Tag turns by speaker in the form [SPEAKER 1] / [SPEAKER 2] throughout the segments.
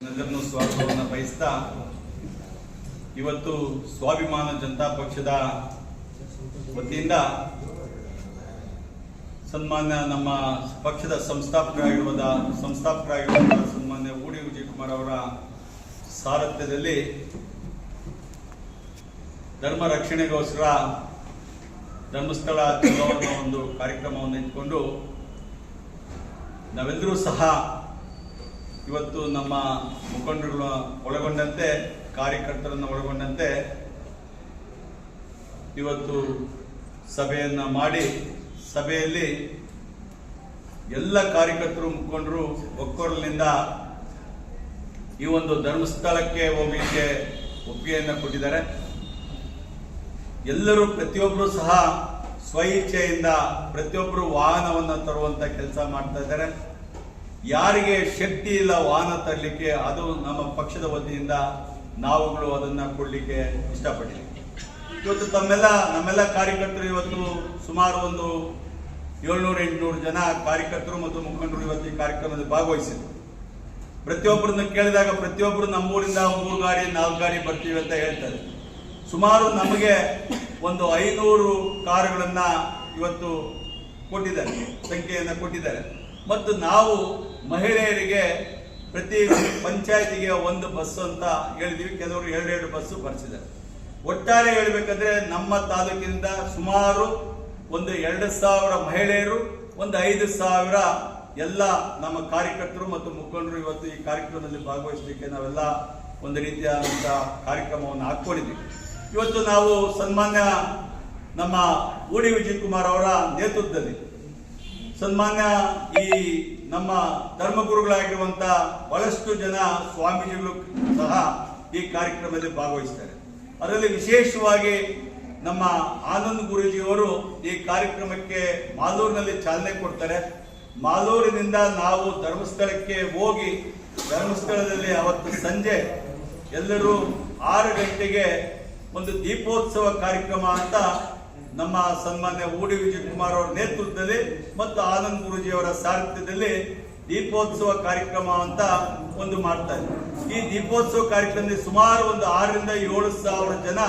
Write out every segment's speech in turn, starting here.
[SPEAKER 1] ಎಲ್ಲರನ್ನೂ ಸ್ವಾಗತವನ್ನು ಬಯಸ್ತಾ ಇವತ್ತು ಸ್ವಾಭಿಮಾನ ಜನತಾ ಪಕ್ಷದ ವತಿಯಿಂದ ಸನ್ಮಾನ್ಯ ನಮ್ಮ ಪಕ್ಷದ ಸಂಸ್ಥಾಪಕರಾಗಿರುವ ಸಂಸ್ಥಾಪಕರಾಗಿರುವ ಸನ್ಮಾನ್ಯ ಊಡಿ ವಿಜಯಕುಮಾರ್ ಅವರ ಸಾರಥ್ಯದಲ್ಲಿ ಧರ್ಮ ರಕ್ಷಣೆಗೋಸ್ಕರ ಧರ್ಮಸ್ಥಳ ಚಲೋ ಒಂದು ಕಾರ್ಯಕ್ರಮವನ್ನು ಇಟ್ಕೊಂಡು ನಾವೆಲ್ಲರೂ ಸಹ ಇವತ್ತು ನಮ್ಮ ಮುಖಂಡರುಗಳ ಒಳಗೊಂಡಂತೆ, ಕಾರ್ಯಕರ್ತರನ್ನು ಒಳಗೊಂಡಂತೆ ಇವತ್ತು ಸಭೆಯನ್ನು ಮಾಡಿ, ಸಭೆಯಲ್ಲಿ ಎಲ್ಲ ಕಾರ್ಯಕರ್ತರು, ಮುಖಂಡರು ಒಕ್ಕೊರಲಿನಿಂದ ಈ ಒಂದು ಧರ್ಮಸ್ಥಳಕ್ಕೆ ಹೋಗಲಿಕ್ಕೆ ಒಪ್ಪಿಗೆಯನ್ನು ಕೊಟ್ಟಿದ್ದಾರೆ. ಎಲ್ಲರೂ ಪ್ರತಿಯೊಬ್ಬರು ಸಹ ಸ್ವ ಇಚ್ಛೆಯಿಂದ ಪ್ರತಿಯೊಬ್ಬರು ವಾಹನವನ್ನು ತರುವಂತ ಕೆಲಸ ಮಾಡ್ತಾ ಇದ್ದಾರೆ. ಯಾರಿಗೆ ಶಕ್ತಿ ಇಲ್ಲ ವಾಹನ ತರಲಿಕ್ಕೆ, ಅದು ನಮ್ಮ ಪಕ್ಷದ ವತಿಯಿಂದ ನಾವುಗಳು ಅದನ್ನು ಕೊಡಲಿಕ್ಕೆ ಇಷ್ಟಪಟ್ಟಿದ್ದೀವಿ ಇವತ್ತು ತಮ್ಮೆಲ್ಲ, ನಮ್ಮೆಲ್ಲ ಕಾರ್ಯಕರ್ತರು ಇವತ್ತು ಸುಮಾರು ಒಂದು ಏಳ್ನೂರ, ಎಂಟುನೂರು ಜನ ಕಾರ್ಯಕರ್ತರು ಮತ್ತು ಮುಖಂಡರು ಇವತ್ತು ಈ ಕಾರ್ಯಕ್ರಮದಲ್ಲಿ ಭಾಗವಹಿಸಿದ್ರು. ಪ್ರತಿಯೊಬ್ಬರನ್ನು ಕೇಳಿದಾಗ ಪ್ರತಿಯೊಬ್ಬರು ನಮ್ಮೂರಿಂದ ಮೂರು ಗಾಡಿ, ನಾಲ್ಕು ಗಾಡಿ ಬರ್ತೀವಿ ಅಂತ ಹೇಳ್ತಾರೆ. ಸುಮಾರು ನಮಗೆ ಒಂದು ಐನೂರು ಕಾರುಗಳನ್ನು ಇವತ್ತು ಕೊಟ್ಟಿದ್ದಾರೆ, ಸಂಖ್ಯೆಯನ್ನು ಕೊಟ್ಟಿದ್ದಾರೆ. ಮತ್ತು ನಾವು ಮಹಿಳೆಯರಿಗೆ ಪ್ರತಿ ಪಂಚಾಯತಿಗೆ ಒಂದು ಬಸ್ ಅಂತ ಹೇಳಿದೀವಿ. ಕೆಲವರು ಎರಡೆರಡು ಬಸ್ಸು ಬರ್ಸಿದ್ದಾರೆ. ಒಟ್ಟಾರೆ ಹೇಳಬೇಕಂದ್ರೆ ನಮ್ಮ ತಾಲೂಕಿನಿಂದ ಸುಮಾರು ಒಂದು ಎರಡು ಸಾವಿರ ಮಹಿಳೆಯರು, ಒಂದು ಐದು ಸಾವಿರ ಎಲ್ಲ ನಮ್ಮ ಕಾರ್ಯಕರ್ತರು ಮತ್ತು ಮುಖಂಡರು ಇವತ್ತು ಈ ಕಾರ್ಯಕ್ರಮದಲ್ಲಿ ಭಾಗವಹಿಸಲಿಕ್ಕೆ ನಾವೆಲ್ಲ ಒಂದು ರೀತಿಯಾದಂಥ ಕಾರ್ಯಕ್ರಮವನ್ನು ಹಾಕೊಂಡಿದ್ದೀವಿ ಇವತ್ತು ನಾವು ಸನ್ಮಾನ್ಯ ನಮ್ಮ ಓಡಿ ವಿಜಯ್ ಕುಮಾರ್ ಅವರ ನೇತೃತ್ವದಲ್ಲಿ ಸನ್ಮಾನ್ಯ ಈ ನಮ್ಮ ಧರ್ಮಗುರುಗಳಾಗಿರುವಂತ ಬಹಳಷ್ಟು ಜನ ಸ್ವಾಮೀಜಿಗಳು ಸಹ ಈ ಕಾರ್ಯಕ್ರಮದಲ್ಲಿ ಭಾಗವಹಿಸ್ತಾರೆ. ಅದರಲ್ಲಿ ವಿಶೇಷವಾಗಿ ನಮ್ಮ ಆನಂದ್ ಗುರೂಜಿಯವರು ಈ ಕಾರ್ಯಕ್ರಮಕ್ಕೆ ಮಾಲೂರಿನಲ್ಲಿ ಚಾಲನೆ ಕೊಡ್ತಾರೆ. ಮಾಲೂರಿನಿಂದ ನಾವು ಧರ್ಮಸ್ಥಳಕ್ಕೆ ಹೋಗಿ ಧರ್ಮಸ್ಥಳದಲ್ಲಿ ಅವತ್ತು ಸಂಜೆ ಎಲ್ಲರೂ ಆರು ಗಂಟೆಗೆ ಒಂದು ದೀಪೋತ್ಸವ ಕಾರ್ಯಕ್ರಮ ಅಂತ ನಮ್ಮ ಸನ್ಮಾನ್ಯ ಊಡಿ ವಿಜಯ್ ಕುಮಾರ್ ಅವರ ನೇತೃತ್ವದಲ್ಲಿ ಮತ್ತು ಆನಂದ್ ಗುರುಜಿ ಅವರ ಸಾರಥ್ಯದಲ್ಲಿ ದೀಪೋತ್ಸವ ಕಾರ್ಯಕ್ರಮ ಅಂತ ಒಂದು ಮಾಡ್ತಾರೆ. ಈ ದೀಪೋತ್ಸವ ಕಾರ್ಯಕ್ರಮದಲ್ಲಿ ಸುಮಾರು ಒಂದು ಆರರಿಂದ ಏಳು ಸಾವಿರ ಜನ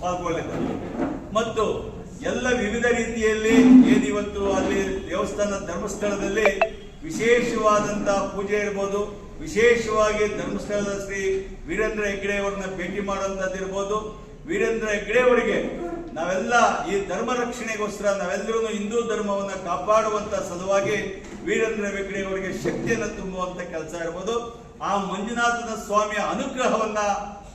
[SPEAKER 1] ಪಾಲ್ಗೊಳ್ಳಿದ್ದಾರೆ ಮತ್ತು ಎಲ್ಲ ವಿವಿಧ ರೀತಿಯಲ್ಲಿ ಏನಿವತ್ತು ಅಲ್ಲಿ ದೇವಸ್ಥಾನ ಧರ್ಮಸ್ಥಳದಲ್ಲಿ ವಿಶೇಷವಾದಂತ ಪೂಜೆ ಇರ್ಬೋದು. ವಿಶೇಷವಾಗಿ ಧರ್ಮಸ್ಥಳದ ಶ್ರೀ ವೀರೇಂದ್ರ ಹೆಗ್ಡೆ ಅವರನ್ನ ಭೇಟಿ ಮಾಡುವಂತದ್ದು ಇರ್ಬೋದು ವೀರೇಂದ್ರ ಹೆಗ್ಡೆ ಅವರಿಗೆ ನಾವೆಲ್ಲ ಈ ಧರ್ಮ ರಕ್ಷಣೆಗೋಸ್ಕರ ನಾವೆಲ್ಲರೂ ಹಿಂದೂ ಧರ್ಮವನ್ನ ಕಾಪಾಡುವಂತ ಸಲುವಾಗಿ ವೀರೇಂದ್ರ ಹೆಗ್ಗಡೆ ಅವರಿಗೆ ಶಕ್ತಿಯನ್ನು ತುಂಬುವಂತ ಕೆಲಸ ಇರ್ಬೋದು. ಆ ಮಂಜುನಾಥನ ಸ್ವಾಮಿಯ ಅನುಗ್ರಹವನ್ನ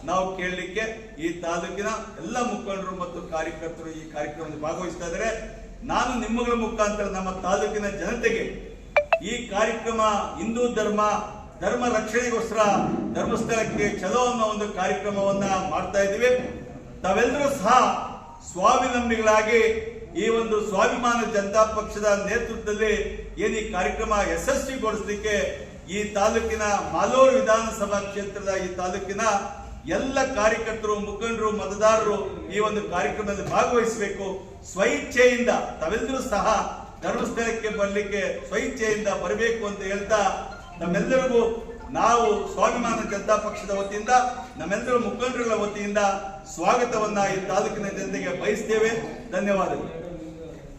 [SPEAKER 1] ನಾವು ಕೇಳಲಿಕ್ಕೆ ಈ ತಾಲೂಕಿನ ಎಲ್ಲ ಮುಖಂಡರು ಮತ್ತು ಕಾರ್ಯಕರ್ತರು ಈ ಕಾರ್ಯಕ್ರಮದಲ್ಲಿ ಭಾಗವಹಿಸ್ತಾ ಇದ್ದಾರೆ. ನಾನು ನಿಮ್ಮಗಳ ಮುಖಾಂತರ ನಮ್ಮ ತಾಲೂಕಿನ ಜನತೆಗೆ ಈ ಕಾರ್ಯಕ್ರಮ ಹಿಂದೂ ಧರ್ಮ ಧರ್ಮ ರಕ್ಷಣೆಗೋಸ್ಕರ ಧರ್ಮಸ್ಥಳಕ್ಕೆ ಚಲೋ ಅನ್ನೋ ಒಂದು ಕಾರ್ಯಕ್ರಮವನ್ನ ಮಾಡ್ತಾ ಇದ್ದೀವಿ. ತಾವೆಲ್ಲರೂ ಸಹ ಸ್ವಾವಲಂಬಿಗಳಾಗಿ ಈ ಒಂದು ಸ್ವಾಭಿಮಾನ ಜನತಾ ಪಕ್ಷದ ನೇತೃತ್ವದಲ್ಲಿ ಏನು ಈ ಕಾರ್ಯಕ್ರಮ ಯಶಸ್ವಿಗೊಳಿಸಲಿಕ್ಕೆ ಈ ತಾಲೂಕಿನ ಮಾಲೂರು ವಿಧಾನಸಭಾ ಕ್ಷೇತ್ರದ ಈ ತಾಲೂಕಿನ ಎಲ್ಲ ಕಾರ್ಯಕರ್ತರು, ಮುಖಂಡರು, ಮತದಾರರು ಈ ಒಂದು ಕಾರ್ಯಕ್ರಮದಲ್ಲಿ ಭಾಗವಹಿಸಬೇಕು. ಸ್ವಇಚ್ಛೆಯಿಂದ, ತಾವೆಲ್ಲರೂ ಸಹ ಧರ್ಮಸ್ಥಳಕ್ಕೆ ಬರಲಿಕ್ಕೆ ಸ್ವಇಚ್ಛೆಯಿಂದ ಬರಬೇಕು ಅಂತ ಹೇಳ್ತಾ ನಮ್ಮೆಲ್ಲರಿಗೂ ನಾವು ಸ್ವಾಭಿಮಾನ ಜನತಾ ಪಕ್ಷದ ವತಿಯಿಂದ ನಮ್ಮೆಲ್ಲರೂ ಮುಖಂಡರುಗಳ ವತಿಯಿಂದ ಸ್ವಾಗತವನ್ನ ಈ ತಾಲೂಕಿನ ಜನತೆಗೆ ಬಯಸ್ತೇವೆ. ಧನ್ಯವಾದಗಳು.